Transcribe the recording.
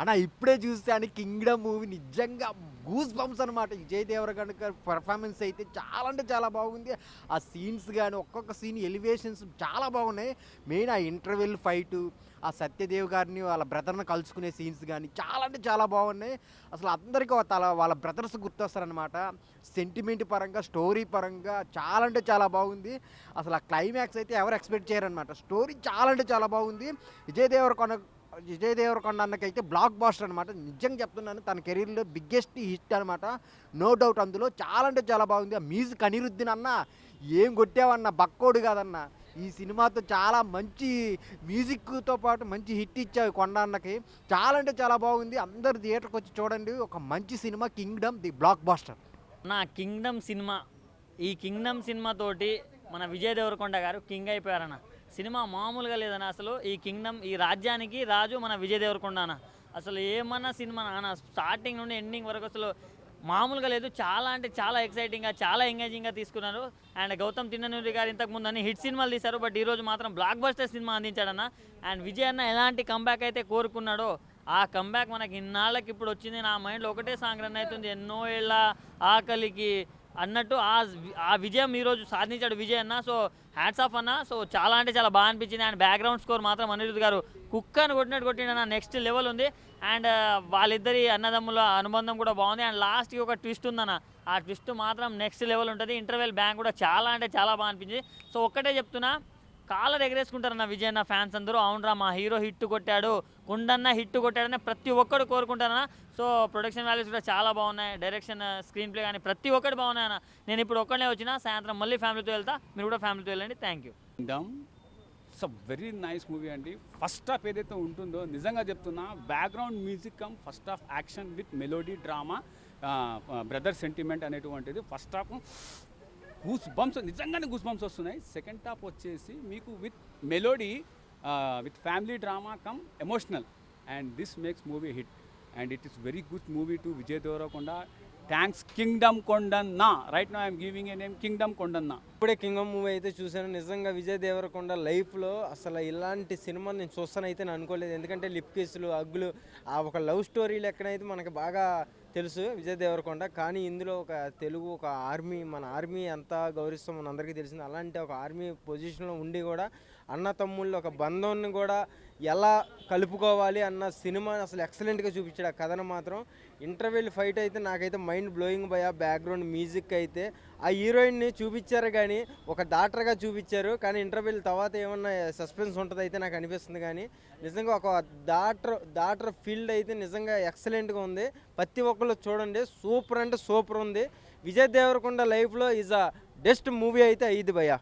అన్న ఇప్పుడే చూస్తే అని కింగ్డమ్ మూవీ నిజంగా గూస్ బంప్స్ అనమాట విజయ్ దేవరకొండ గారి పెర్ఫార్మెన్స్ అయితే చాలా అంటే చాలా బాగుంది. ఆ సీన్స్ కానీ ఒక్కొక్క సీన్ ఎలివేషన్స్ చాలా బాగున్నాయి. మెయిన్ ఆ ఇంటర్వెల్ ఫైటు ఆ సత్యదేవ్ గారిని వాళ్ళ బ్రదర్ని కలుసుకునే సీన్స్ కానీ చాలా అంటే చాలా బాగున్నాయి. అసలు అందరికీ తల వాళ్ళ బ్రదర్స్ గుర్తొస్తారనమాట సెంటిమెంట్ పరంగా స్టోరీ పరంగా చాలా అంటే చాలా బాగుంది. అసలు ఆ క్లైమాక్స్ అయితే ఎవరు ఎక్స్పెక్ట్ చేయరనమాట స్టోరీ చాలా అంటే చాలా బాగుంది. విజయ్ కొన విజయ్ దేవరకొండ అన్నకైతే బ్లాక్ బాస్టర్ అనమాట నిజంగా చెప్తున్నాను తన కెరీర్లో బిగ్గెస్ట్ హిట్ అనమాట నో డౌట్ అందులో చాలా అంటే చాలా బాగుంది. ఆ మ్యూజిక్ అనిరుద్దీన్ అన్న ఏం కొట్టావన్న బక్కోడు కాదన్న. ఈ సినిమాతో చాలా మంచి మ్యూజిక్తో పాటు మంచి హిట్ ఇచ్చావు కొండ అన్నకి. చాలా అంటే చాలా బాగుంది. అందరు థియేటర్కి వచ్చి చూడండి. ఒక మంచి cinema Kingdom the blockbuster నా కింగ్డమ్ సినిమా ఈ కింగ్డమ్ సినిమాతోటి మన విజయ్ దేవరకొండ గారు కింగ్ అయిపోయారన్న. సినిమా మామూలుగా లేదన్న అసలు ఈ కింగ్డమ్ ఈ రాజ్యానికి రాజు మన విజయ్ దేవరకొండ అసలు ఏమన్నా సినిమా నాన్న స్టార్టింగ్ నుండి ఎండింగ్ వరకు అసలు మామూలుగా లేదు. చాలా అంటే చాలా ఎక్సైటింగ్గా చాలా ఎంగేజింగ్గా తీసుకున్నారు. అండ్ గౌతమ్ తిన్ననూరి గారు ఇంతకు ముందు అన్ని హిట్ సినిమాలు తీశారు. బట్ ఈరోజు మాత్రం బ్లాక్ బస్టర్ సినిమా అందించాడన్న. అండ్ విజయ్ అన్న ఎలాంటి కంబ్యాక్ అయితే కోరుకున్నాడో ఆ కంబ్యాక్ మనకి ఇన్నాళ్ళకి ఇప్పుడు వచ్చింది. నా మైండ్లో ఒకటే సాంగ్ రన్ అవుతుంది. ఎన్నో ఏళ్ళ ఆకలికి అన్నట్టు ఆ ఆ విజయం ఈరోజు సాధించాడు విజయ్ అన్న. సో హ్యాట్స్ ఆఫ్ అన్న. సో చాలా అంటే చాలా బాగా అనిపించింది. అండ్ బ్యాక్గ్రౌండ్ స్కోర్ మాత్రం అనిరుద్ధ్ గారు కుక్కను కొట్టినట్టు కొట్టిండన్న నెక్స్ట్ లెవెల్ ఉంది. అండ్ వాళ్ళిద్దరి అన్నదమ్ముల అనుబంధం కూడా బాగుంది. అండ్ లాస్ట్కి ఒక ట్విస్ట్ ఉందన్న. ఆ ట్విస్ట్ మాత్రం నెక్స్ట్ లెవెల్ ఉంటుంది. ఇంటర్వెల్ బ్యాంక్ కూడా చాలా అంటే చాలా బాగా అనిపించింది. సో ఒక్కటే చెప్తున్నా. కాలర్ ఎగరేసుకుంటారన్న విజయ్ అన్న ఫ్యాన్స్ అందరూ. అవునరా మా హీరో హిట్ కొట్టాడు. కుండన్న హిట్ కొట్టాడని ప్రతి ఒక్కడు కోరుకుంటారన్న. సో ప్రొడక్షన్ వాల్యూస్ కూడా చాలా బాగున్నాయి. డైరెక్షన్ స్క్రీన్ ప్లే కానీ ప్రతి ఒక్కటి బాగున్నాయి అన్న. నేను ఇప్పుడు ఒక్కడే వచ్చిన సాయంత్రం మళ్ళీ ఫ్యామిలీతో వెళ్తా. మీరు కూడా ఫ్యామిలీతో వెళ్ళండి. Thank you it's a very nice movie అండి. ఫస్ట్ హాఫ్ ఏదైతే ఉంటుందో నిజంగా చెప్తున్నా background music come first half action with melody drama brother sentiment అనేటువంటిది. ఫస్ట్ హాఫ్ గూస్ బంప్స్ నిజంగానే గూస్ బంప్స్ వస్తున్నాయి. సెకండ్ హాఫ్ వచ్చేసి మీకు with melody with family drama come emotional and this makes movie hit and it is very good movie to Vijay Deverakonda thanks Kingdom కొండన్నా right no I'm giving a name Kingdom కొండన్నా ఇప్పుడే Kingdom movie అయితే చూశాను. నిజంగా విజయ్ దేవరకొండ లైఫ్లో అసలు ఇలాంటి cinema నేను చూస్తానైతే నేను అనుకోలేదు. ఎందుకంటే లిప్ కేసులు అగ్గులు ఆ ఒక లవ్ స్టోరీలు ఎక్కడైతే మనకి బాగా తెలుసు విజయ్ దేవరకొండ కానీ ఇందులో ఒక తెలుగు ఒక ఆర్మీ మన ఆర్మీ ఎంత గౌరవిస్తాం మన అందరికీ తెలిసింది. అలాంటి ఒక ఆర్మీ పొజిషన్లో ఉండి కూడా అన్న తమ్ముళ్ళు ఒక బంధాన్ని కూడా ఎలా కలుపుకోవాలి అన్న సినిమా అసలు ఎక్సలెంట్గా చూపించాడు ఆ కథను మాత్రం. ఇంటర్వెల్ ఫైట్ అయితే నాకైతే మైండ్ బ్లోయింగ్ బై ఆ బ్యాక్గ్రౌండ్ మ్యూజిక్ అయితే. ఆ హీరోయిన్ని చూపించారు కానీ ఒక డాక్టర్గా చూపించారు. కానీ ఇంటర్వెల్ తర్వాత ఏమన్నా సస్పెన్స్ ఉంటుంది అయితే నాకు అనిపిస్తుంది కానీ నిజంగా ఒక డాక్టర్ డాక్టర్ ఫీల్డ్ అయితే నిజంగా ఎక్సలెంట్గా ఉంది. ప్రతి ఒక్కళ్ళు చూడండి. సూపర్ అంటే సూపర్ ఉంది. విజయ్ దేవరకొండ లైఫ్లో ఈజ్ అ బెస్ట్ మూవీ అయితే ఐదు భయ్యా.